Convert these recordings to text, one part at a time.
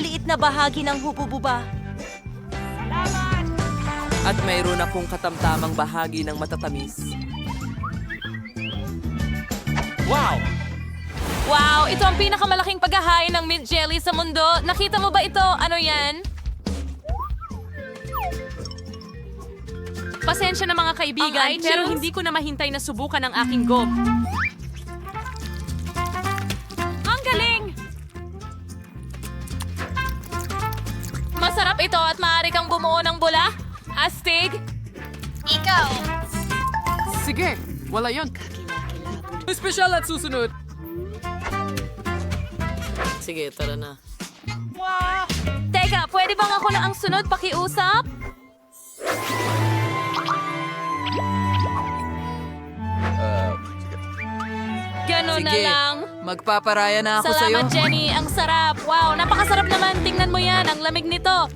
napakaliit na bahagi ng hubububa. At mayroon akong katamtamang bahagi ng matatamis. Wow! Wow, ito ang pinakamalaking paghahain ng mint jelly sa mundo. Nakita mo ba ito? Ano yan? Pasensya na mga kaibigan, pero hindi ko na mahintay na subukan ang aking gom. Ito at maaari kang bumuo ng bula. Astig! Sige, wala yon. Espesyal at susunod. Sige, tara na. Teka, pwede bang ako na ang sunod pakiusap? Ganun na Sige, lang. Magpaparaya na ako sa'yo. Salamat, Jenny. Ang sarap. Wow, napakasarap naman. Tingnan mo yan. Ang lamig nito.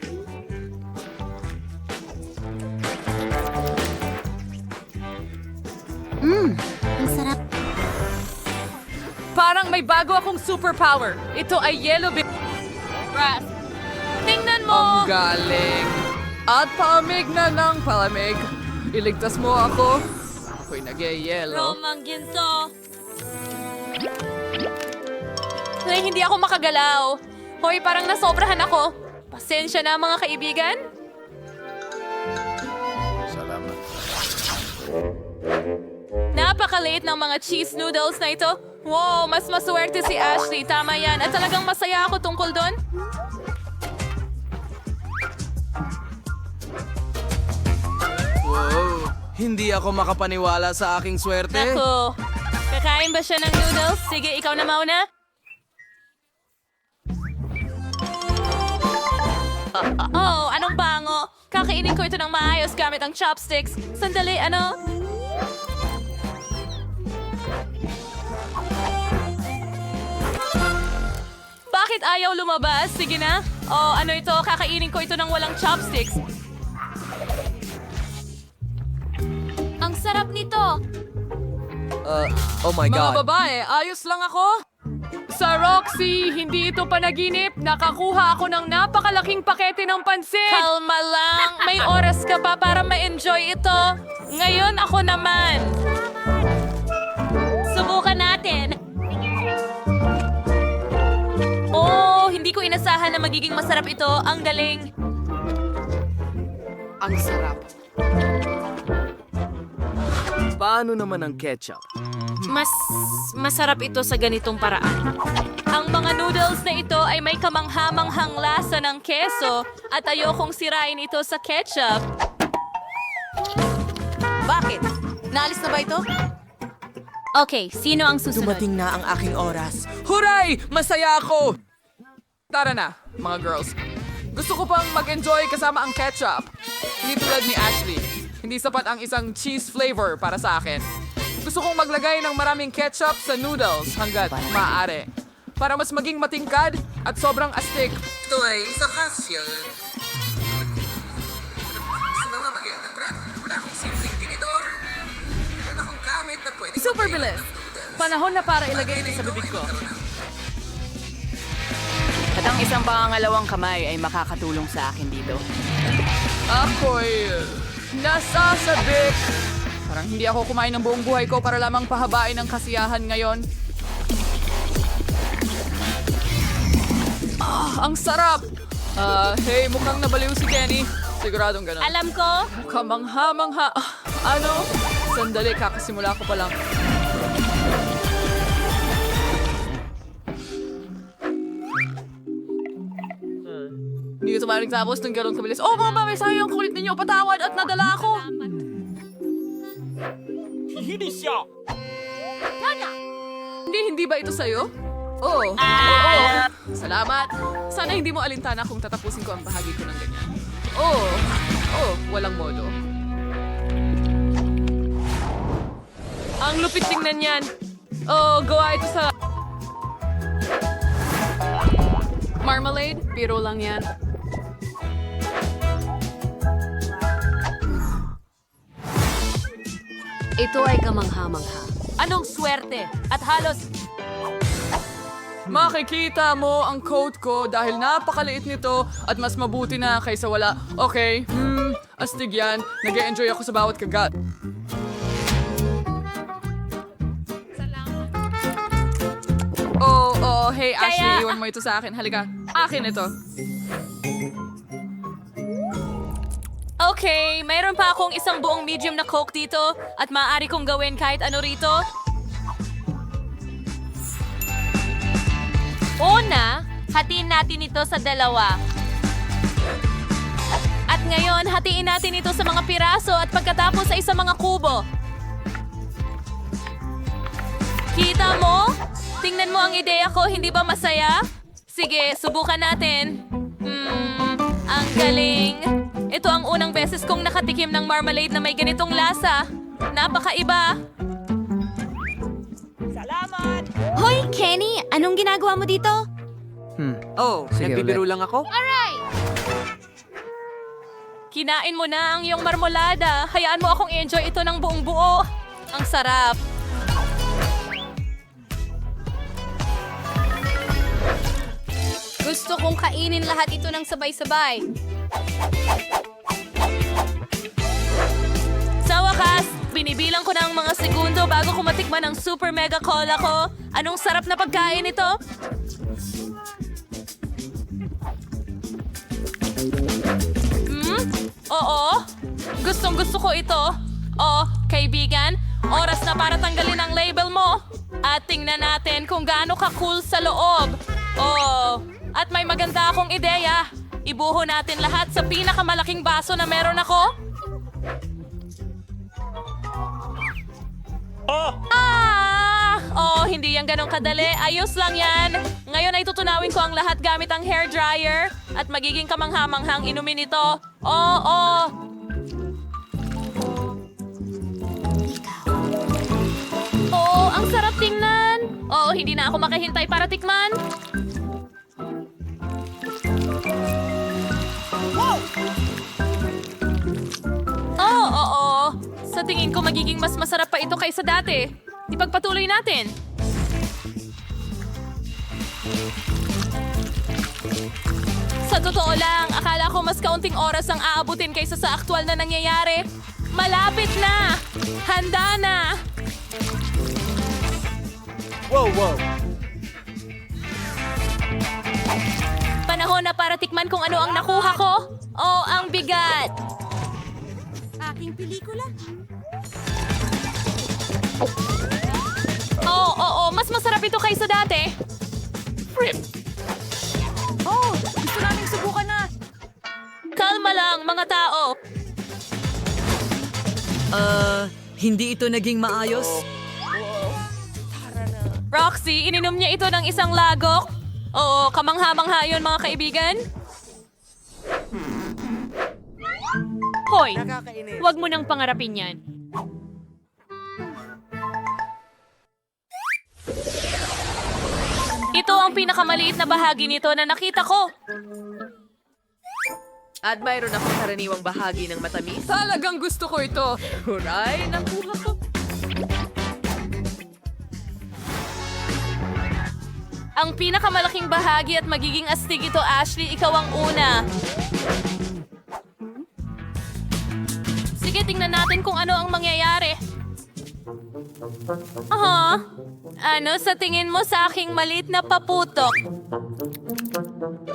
Ang sarap. Parang may bago akong superpower. Ito ay yellow bit. Ras. Tingnan mo. Ang galing. At palamig na ng palamig. Iligtas mo ako. Ako'y nag-yellow. Romang ginto. Ay, hindi ako makagalaw. Hoy, parang nasobrahan ako. Pasensya na mga kaibigan. Napakaliit ng mga cheese noodles na ito. Wow, mas maswerte si Ashley. Tama yan. At talagang masaya ako tungkol doon. Wow. Hindi ako makapaniwala sa aking swerte. Naku. Kakain ba siya ng noodles? Sige, ikaw na mauna. Oh, anong bango? Kakainin ko ito ng maayos gamit ang chopsticks. Sandali, ano? Bakit ayaw lumabas? Sige na. Oh, ano ito? Kakainin ko ito ng walang chopsticks. Ang sarap nito. Uh, oh my Mga God. babae, ayos lang ako. Sa Roxy, hindi ito panaginip. Nakakuha ako ng napakalaking pakete ng pansit. Kalma lang. May oras ka pa para ma-enjoy ito. Ngayon ako naman. Subukan natin. Oh, hindi ko inasahan na magiging masarap ito. Ang galing. Ang sarap. Paano naman ang ketchup? Mas masarap ito sa ganitong paraan. Ang mga noodles na ito ay may kamanghamanghang lasa ng keso at ayokong sirain ito sa ketchup. Bakit? Naalis na ba ito? Okay, sino ang susunod? Dumating na ang aking oras. Huray! Masaya ako! Tara na, mga girls. Gusto ko pang mag-enjoy kasama ang ketchup. Hindi tulad ni Ashley. Hindi sapat ang isang cheese flavor para sa akin. Gusto kong maglagay ng maraming ketchup sa noodles hanggat maaari. Para mas maging matingkad at sobrang astig. Ito ay isang pwede Super bilis. Panahon na para ilagay ito sa bibig ko. At ang isang pangangalawang kamay ay makakatulong sa akin dito. Ako'y nasasabik. Parang hindi ako kumain ng buong buhay ko para lamang pahabain ang kasiyahan ngayon. Ah, ang sarap! Ah, hey, mukhang nabaliw si Kenny. Siguradong ganun. Alam ko, Kamangha-mangha. Ah, Ano? Sandali, kakasimula ko pa lang. Hindi ko tumaring tapos ng gano'n kabilis. Oh, mga mami, sayang ang kulit ninyo. Patawad at nadala ako. Hindi, hindi ba ito sa'yo? Oo. Oo. Salamat. Sana hindi mo alintana kung tatapusin ko ang bahagi ko ng ganyan. Oo. Oo, walang modo. ang lupit tingnan yan. Oh, gawa ito sa... Marmalade? Biro lang yan. Ito ay kamangha-mangha. Anong swerte? At halos Makikita mo ang coat ko dahil napakaliit nito at mas mabuti na kaysa wala. Okay, hmm, astig yan. nag enjoy ako sa bawat kagat. Oh, oh, hey Ashley, Kaya- iwan mo ito sa akin. Halika, akin ito. Okay, mayroon pa akong isang buong medium na coke dito at maaari kong gawin kahit ano rito. Una, hatiin natin ito sa dalawa. At ngayon, hatiin natin ito sa mga piraso at pagkatapos sa isang mga kubo. Kita mo? Tingnan mo ang ideya ko, hindi ba masaya? Sige, subukan natin. Hmm, ang galing. Ito ang unang beses kong nakatikim ng marmalade na may ganitong lasa. Napakaiba. Hoy, Kenny! Anong ginagawa mo dito? Oh, nagbibiro lang ako? Kinain mo na ang iyong marmolada. Hayaan mo akong enjoy ito ng buong buo. Ang sarap. Gusto kong kainin lahat ito ng sabay-sabay. Sa wakas, binibilang ko na ang mga segundo bago ko matikman ang super mega cola ko. Anong sarap na pagkain ito? Hmm? Oo. Gustong gusto ko ito. Oh, kaibigan, oras na para tanggalin ang label mo. At tingnan natin kung gaano ka-cool sa loob. Oh, at may maganda akong ideya. Ibuho natin lahat sa pinakamalaking baso na meron ako. Ah! Oh, hindi yan ganong kadali. Ayos lang yan. Ngayon ay tutunawin ko ang lahat gamit ang hair dryer at magiging kamanghamanghang inumin ito. Oh, oh. Oh, ang sarap tingnan. Oh, hindi na ako makahintay para tikman. Sa tingin ko magiging mas masarap pa ito kaysa dati. Ipagpatuloy natin. Sa totoo lang, akala ko mas kaunting oras ang aabutin kaysa sa aktwal na nangyayari. Malapit na! Handa na! Wow, wow. Panahon na para tikman kung ano ang nakuha ko. Oh, ang bigat! Aking pelikula. Oo, oo, mas masarap ito kaysa dati. Oh, gusto naming subukan na. Kalma lang, mga tao. Ah, hindi ito naging maayos? Roxy, ininom niya ito ng isang lagok. Oo, kamangha-mangha yun, mga kaibigan. Hoy, huwag mo nang pangarapin yan. Ito ang pinakamaliit na bahagi nito na nakita ko. At mayroon akong karaniwang bahagi ng matamis. Talagang gusto ko ito. Huray, nakuha ko. Ang pinakamalaking bahagi at magiging astig ito, Ashley, ikaw ang una. Sige, tingnan natin kung ano ang mangyayari. Aha. Ano sa tingin mo sa aking maliit na paputok?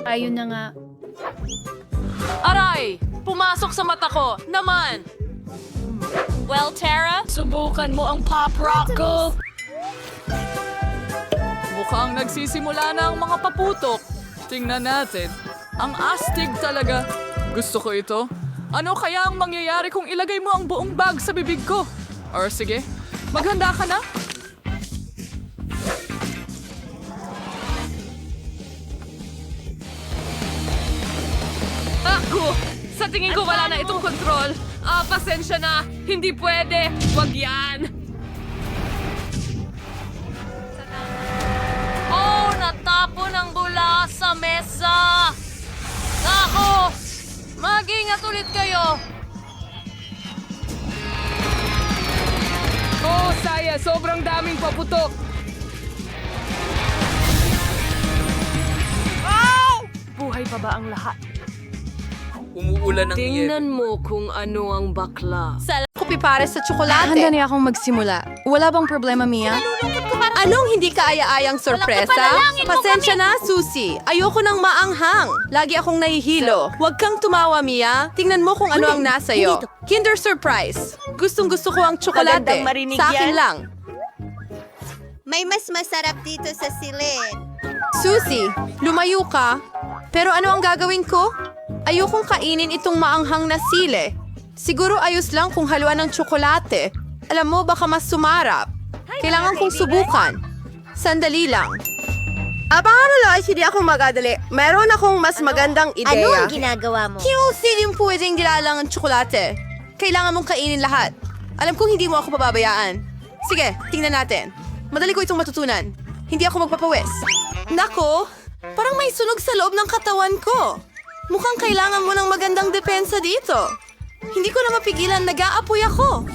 Ayun na nga. Aray! Pumasok sa mata ko! Naman! Well, Tara? Subukan mo ang pop rock ko! Mukhang nagsisimula na ang mga paputok. Tingnan natin. Ang astig talaga. Gusto ko ito. Ano kaya ang mangyayari kung ilagay mo ang buong bag sa bibig ko? Or sige, maghanda ka na. Ako! Sa tingin ko wala na itong control. Ah, pasensya na. Hindi pwede. Wag yan. Oh, natapon ang bula sa mesa. Mag-ingat ulit kayo! Oh, Saya! Sobrang daming paputok! Ow! Buhay pa ba ang lahat? Umuulan ng Tingnan mo kung ano ang bakla. Sal- Kopi pares sa tsokolate. Handa niya akong magsimula. Wala bang problema, Mia? Ano, ano, Anong hindi kaaya-ayang sorpresa? Pasensya na, Susie. Ayoko ng maanghang. Lagi akong nahihilo. Huwag kang tumawa, Mia. Tingnan mo kung ano ang nasa iyo. Kinder Surprise. Gustong gusto ko ang tsokolate. Sa akin lang. May mas masarap dito sa silid. Susie, lumayo ka. Pero ano ang gagawin ko? Ayokong kainin itong maanghang na sile. Siguro ayos lang kung halwa ng tsokolate. Alam mo, baka mas sumarap. Kailangan kong subukan. Sandali lang. Abangan mo lang, hindi ako magadali. Meron akong mas magandang ideya. Ano ang ginagawa mo? Hindi din pwedeng dilalang ang tsokolate. Kailangan mong kainin lahat. Alam kong hindi mo ako pababayaan. Sige, tingnan natin. Madali ko itong matutunan. Hindi ako magpapawis. Nako, parang may sunog sa loob ng katawan ko. Mukhang kailangan mo ng magandang depensa dito. Hindi ko na mapigilan, nag-aapoy ako.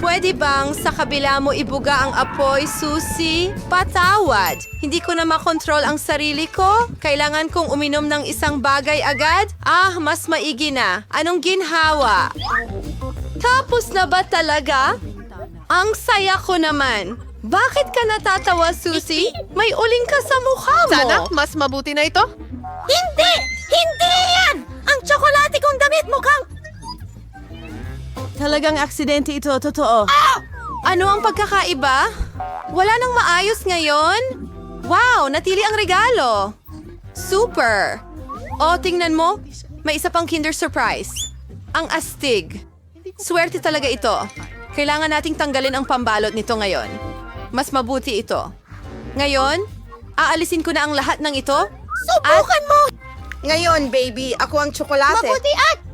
Pwede bang sa kabila mo ibuga ang apoy, Susie? Patawad. Hindi ko na makontrol ang sarili ko. Kailangan kong uminom ng isang bagay agad? Ah, mas maigi na. Anong ginhawa? Tapos na ba talaga? Ang saya ko naman. Bakit ka natatawa, Susie? May uling ka sa mukha mo. Sana, mas mabuti na ito. Hindi! Hindi yan! Ang tsokolate kong damit mukhang... Talagang aksidente ito, totoo. Ano ang pagkakaiba? Wala nang maayos ngayon? Wow, natili ang regalo. Super. O, tingnan mo. May isa pang Kinder Surprise. Ang astig. Swerte talaga ito. Kailangan nating tanggalin ang pambalot nito ngayon. Mas mabuti ito. Ngayon, aalisin ko na ang lahat ng ito. Subukan mo! Ngayon, baby, ako ang tsokolate. Mabuti at...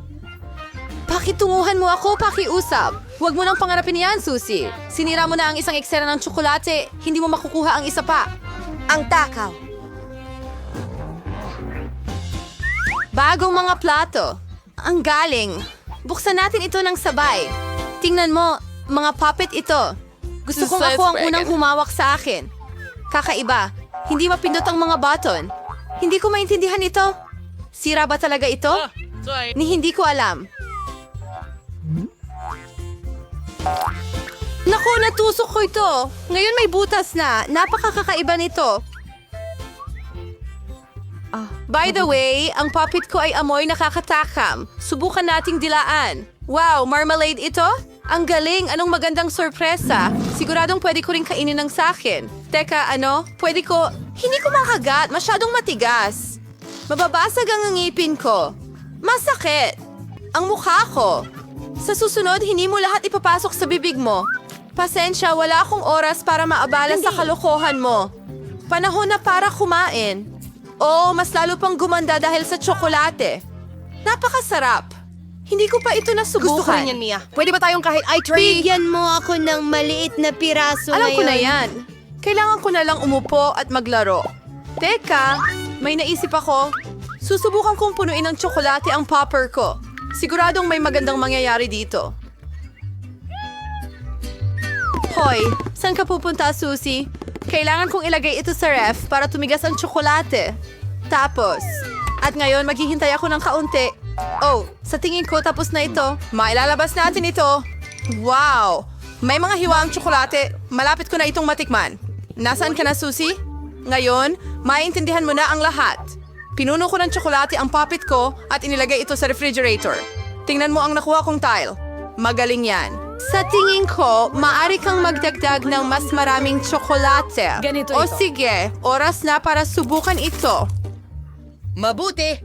Pakitunguhan mo ako, pakiusap. Huwag mo nang pangarapin yan, Susie. Sinira mo na ang isang eksena ng tsokolate, hindi mo makukuha ang isa pa. Ang takaw. Bagong mga plato. Ang galing. Buksan natin ito ng sabay. Tingnan mo, mga puppet ito. Gusto kong ako ang unang humawak sa akin. Kakaiba. Hindi mapindot ang mga button. Hindi ko maintindihan ito. Sira ba talaga ito? Ni hindi ko alam. Naku, natusok ko ito. Ngayon may butas na. Napakakakaiba nito. By the way, ang puppet ko ay amoy nakakatakam. Subukan nating dilaan. Wow, marmalade ito? Ang galing, anong magandang sorpresa. Siguradong pwede ko rin kainin ng sakin. Teka, ano? Pwede ko... Hindi ko makagat, masyadong matigas. Mababasag ang ngipin ko. Masakit. Ang mukha ko. Sa susunod, hindi mo lahat ipapasok sa bibig mo. Pasensya, wala akong oras para maabala sa kalokohan mo. Panahon na para kumain. Oo, mas lalo pang gumanda dahil sa tsokolate. Napakasarap. Hindi ko pa ito nasubukan. Gusto ko rin yan, Mia. Pwede ba tayong kahit I three? Bigyan mo ako ng maliit na piraso Alam ko na ngayon. yan. Kailangan ko na lang umupo at maglaro. Teka, may naisip ako. Susubukan kong punuin ng tsokolate ang popper ko. Siguradong may magandang mangyayari dito. Hoy, saan ka pupunta, Susie? Kailangan kong ilagay ito sa ref para tumigas ang tsokolate. Tapos, at ngayon maghihintay ako ng kaunti. Oh, sa tingin ko tapos na ito. Mailalabas natin ito. Wow! May mga hiwa ang tsokolate. Malapit ko na itong matikman. Nasaan ka na, Susie? Ngayon, maintindihan mo na ang lahat. Pinuno ko ng tsokolate ang puppet ko at inilagay ito sa refrigerator. Tingnan mo ang nakuha kong tile. Magaling yan. Sa tingin ko, maari kang magdagdag ng mas maraming tsokolate. Ganito o ito. sige, oras na para subukan ito. Mabuti.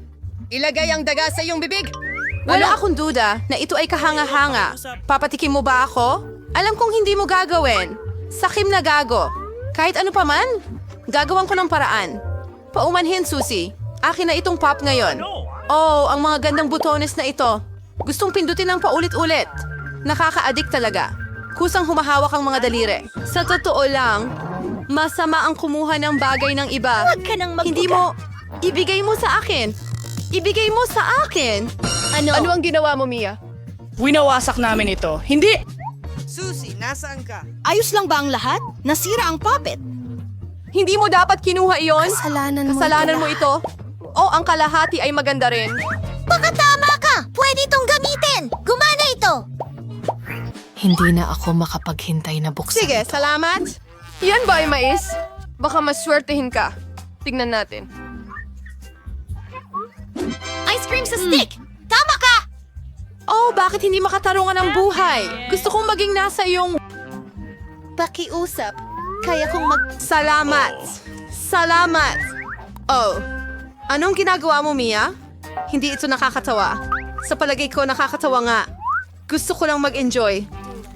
Ilagay ang daga sa iyong bibig. Wala akong duda na ito ay kahanga-hanga. Papatikim mo ba ako? Alam kong hindi mo gagawin. Sakim na gago. Kahit ano pa man, gagawan ko ng paraan. Paumanhin, Susie. Akin na itong pop ngayon. Oh, ang mga gandang butones na ito. Gustong pindutin ng paulit-ulit. Nakaka-addict talaga. Kusang humahawak ang mga daliri. Sa totoo lang, masama ang kumuha ng bagay ng iba. Huwag ka nang magbuka. Hindi mo, ibigay mo sa akin. Ibigay mo sa akin. Ano? Ano ang ginawa mo, Mia? Winawasak namin ito. Hindi! Susie, nasaan ka? Ayos lang ba ang lahat? Nasira ang puppet. Hindi mo dapat kinuha iyon. Kasalanan mo Kasalanan ito mo ito. O ang kalahati ay maganda rin. Baka tama ka! Pwede itong gamitin! Gumana ito! Hindi na ako makapaghintay na buksan. Sige, salamat. Yan ba ay mais? Baka maswertehin ka. Tignan natin. Ice cream sa stick! Tama ka! Oh, bakit hindi makatarungan ang buhay? Gusto kong maging nasa iyong... Pakiusap. Kaya kong mag... Salamat. Salamat. Oh, anong ginagawa mo, Mia? Hindi ito nakakatawa. Sa palagay ko, nakakatawa nga. Gusto ko lang mag-enjoy.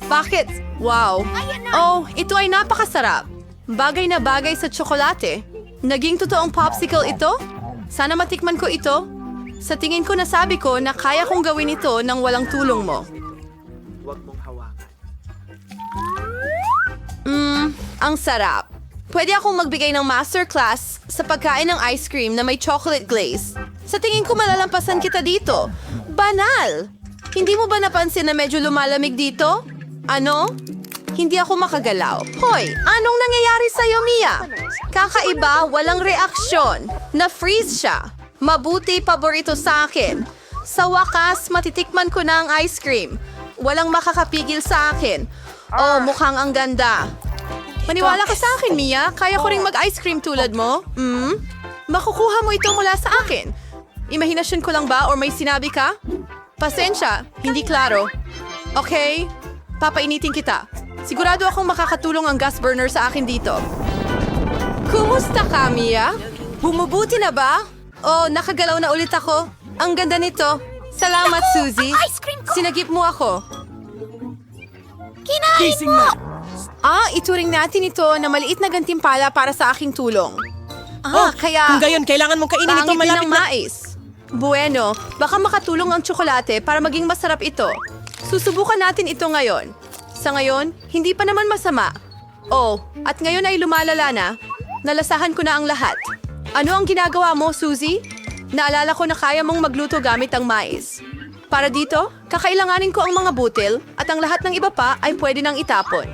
Bakit? Wow. Oh, ito ay napakasarap. Bagay na bagay sa tsokolate. Naging totoong popsicle ito? Sana matikman ko ito. Sa tingin ko nasabi ko na kaya kong gawin ito nang walang tulong mo. Mmm, ang sarap. Pwede akong magbigay ng masterclass sa pagkain ng ice cream na may chocolate glaze. Sa tingin ko malalampasan kita dito. Banal! Hindi mo ba napansin na medyo lumalamig dito? Ano? Hindi ako makagalaw. Hoy, anong nangyayari sa'yo, Mia? Kakaiba, walang reaksyon. Na-freeze siya. Mabuti, paborito sa akin. Sa wakas, matitikman ko na ang ice cream. Walang makakapigil sa akin. Oh, mukhang ang ganda. Maniwala ka sa akin, Mia. Kaya ko ring mag-ice cream tulad mo. Hmm? Makukuha mo ito mula sa akin. Imahinasyon ko lang ba or may sinabi ka? Pasensya, hindi klaro. Okay, papainitin kita. Sigurado akong makakatulong ang gas burner sa akin dito. Kumusta ka, Mia? Bumubuti na ba? Oh, nakagalaw na ulit ako. Ang ganda nito. Salamat, ko! Sinagip mo ako. Kinain mo! Ah, ituring natin ito na maliit na gantimpala para sa aking tulong. Ah, kaya... Kung gayon, kailangan mong kainin ito malapit ang na... mais. Bueno, baka makatulong ang tsokolate para maging masarap ito. Susubukan natin ito ngayon. Sa ngayon, hindi pa naman masama. Oh, at ngayon ay lumalala na. Nalasahan ko na ang lahat. Ano ang ginagawa mo, Suzy? Naalala ko na kaya mong magluto gamit ang mais. Para dito, kakailanganin ko ang mga butil at ang lahat ng iba pa ay pwede nang itapon.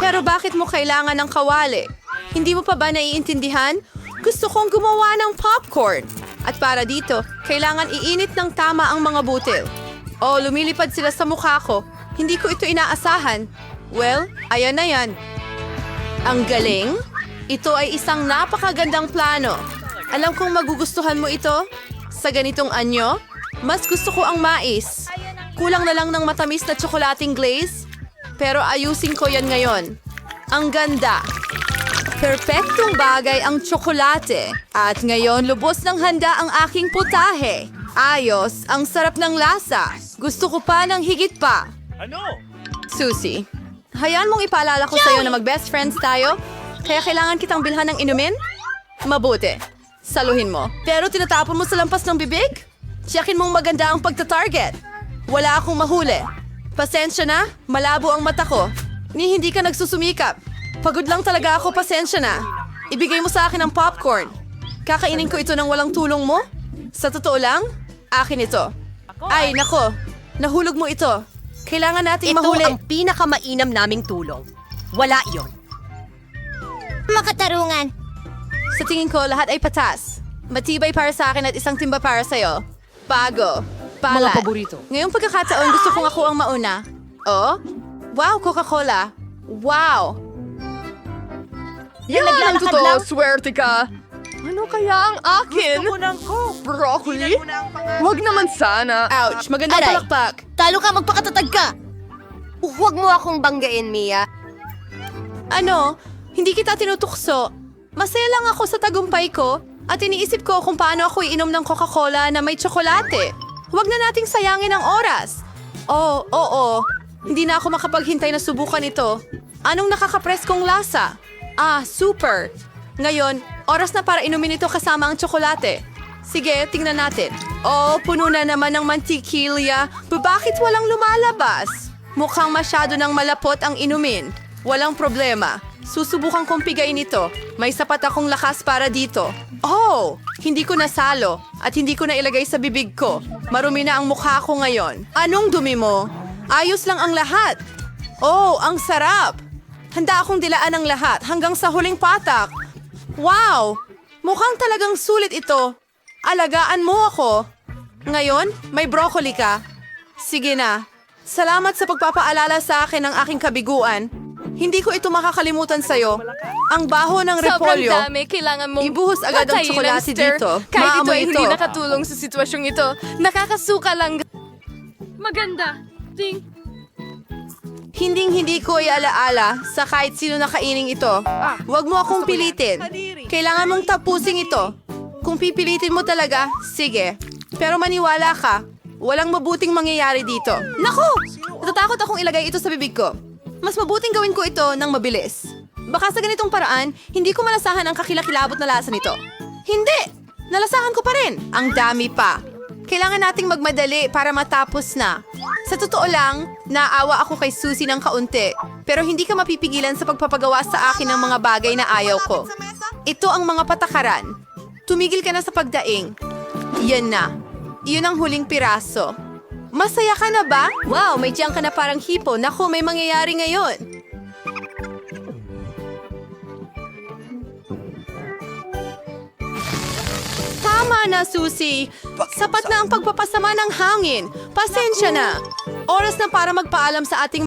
Pero bakit mo kailangan ng kawali? Hindi mo pa ba naiintindihan? Gusto kong gumawa ng popcorn. At para dito, kailangan iinit ng tama ang mga butil. Oh, lumilipad sila sa mukha ko. Hindi ko ito inaasahan. Well, ayan na yan. Ang galing? Ito ay isang napakagandang plano. Alam kong magugustuhan mo ito. Sa ganitong anyo, mas gusto ko ang mais. Kulang na lang ng matamis na tsokolating glaze. Pero ayusin ko yan ngayon. Ang ganda. Perpektong bagay ang tsokolate. At ngayon, lubos ng handa ang aking putahe. Ayos, ang sarap ng lasa. Gusto ko pa ng higit pa. Ano? Susie, hayaan mong ipaalala ko sa'yo na mag-best friends tayo. Kaya kailangan kitang bilhan ng inumin? Mabuti. Saluhin mo. Pero tinatapon mo sa lampas ng bibig? Tiyakin mong maganda ang pagta-target. Wala akong mahuli. Pasensya na, malabo ang mata ko. Ni hindi ka nagsusumikap. Pagod lang talaga ako, pasensya na. Ibigay mo sa akin ang popcorn. Kakainin ko ito ng walang tulong mo? Sa totoo lang, akin ito. Ay, nako. Nahulog mo ito. Kailangan nating Ito mahuli. ang pinakamainam naming tulong. Wala iyon. Makatarungan. Sa tingin ko, lahat ay patas. Matibay para sa akin at isang timba para sa'yo. Bago. Palat. Mga paborito. Ngayong pagkakataon, gusto kong ako ang mauna. Oh? Wow, Coca-Cola. Wow! Yan, naglalakad lang. swerte ka. Ano kaya ang akin? Gusto ko ng Coke. Broccoli? Mo na ang pangalan. Wag naman sana. Ouch, magandang Aray. palakpak. Talo ka, magpakatatag ka! Huwag mo akong banggain, Mia. Ano? Hindi kita tinutukso. Masaya lang ako sa tagumpay ko at iniisip ko kung paano ako iinom ng Coca-Cola na may tsokolate. Huwag na nating sayangin ang oras. Oh, oo. Hindi na ako makapaghintay na subukan ito. Anong nakakapreskong lasa? Ah, super. Ngayon, oras na para inumin ito kasama ang tsokolate. Sige, tingnan natin. Oh, puno na naman ng mantikilya. Bakit walang lumalabas? Mukhang masyado ng malapot ang inumin. Walang problema. Susubukan kong pigain ito. May sapat akong lakas para dito. Oh! Hindi ko nasalo at hindi ko na ilagay sa bibig ko. Marumi na ang mukha ko ngayon. Anong dumi mo? Ayos lang ang lahat. Oh, ang sarap! Handa akong dilaan ang lahat hanggang sa huling patak. Wow! Mukhang talagang sulit ito. Alagaan mo ako. Ngayon, may broccoli ka. Sige na. Salamat sa pagpapaalala sa akin ng aking kabiguan. Hindi ko ito makakalimutan sa'yo. Ang baho ng Sobrang repolyo. dami, kailangan mong Ibuhos agad ang tsokolate dito. Kahit ito ay hindi ito. nakatulong sa sitwasyong ito. Nakakasuka lang. Maganda. Ding. Hinding-hindi ko iaalaala sa kahit sino na kaining ito. Huwag mo akong pilitin. Kailangan mong tapusin ito. Kung pipilitin mo talaga, sige. Pero maniwala ka, walang mabuting mangyayari dito. Naku! Natatakot akong ilagay ito sa bibig ko. Mas mabuting gawin ko ito ng mabilis. Baka sa ganitong paraan, hindi ko malasahan ang kakilakilabot na lasa nito. Hindi! Nalasahan ko pa rin. Ang dami pa. Kailangan nating magmadali para matapos na. Sa totoo lang, naawa ako kay Susie ng kaunti, pero hindi ka mapipigilan sa pagpapagawa sa akin ng mga bagay na ayaw ko. Ito ang mga patakaran. Tumigil ka na sa pagdaing. Yan na. Iyon ang huling piraso. Masaya ka na ba? Wow, may tiyang ka na parang hipo. Naku, may mangyayari ngayon. Tama na, Susie. Sapat na ang pagpapasama ng hangin. Pasensya na. Oras na para magpaalam sa ating